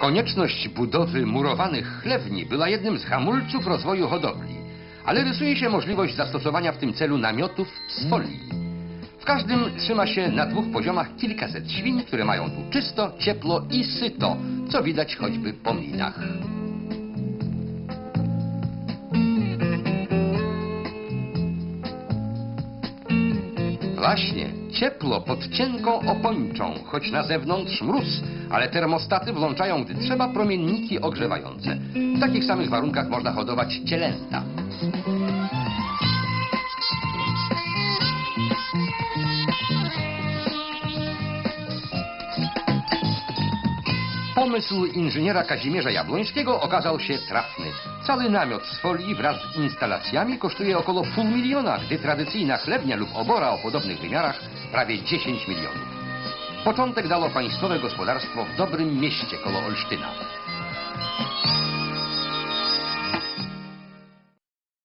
Konieczność budowy murowanych chlewni była jednym z hamulców rozwoju hodowli, ale rysuje się możliwość zastosowania w tym celu namiotów z folii. W każdym trzyma się na dwóch poziomach kilkaset świń, które mają tu czysto, ciepło i syto, co widać choćby po mlinach. Właśnie, ciepło pod cienką opończą, choć na zewnątrz mróz, ale termostaty włączają, gdy trzeba, promienniki ogrzewające. W takich samych warunkach można hodować cielęta. Pomysł inżyniera Kazimierza Jabłońskiego okazał się trafny. Cały namiot z folii wraz z instalacjami kosztuje około pół miliona, gdy tradycyjna chlewnia lub obora o podobnych wymiarach prawie 10 milionów. Początek dało państwowe gospodarstwo w dobrym mieście koło Olsztyna.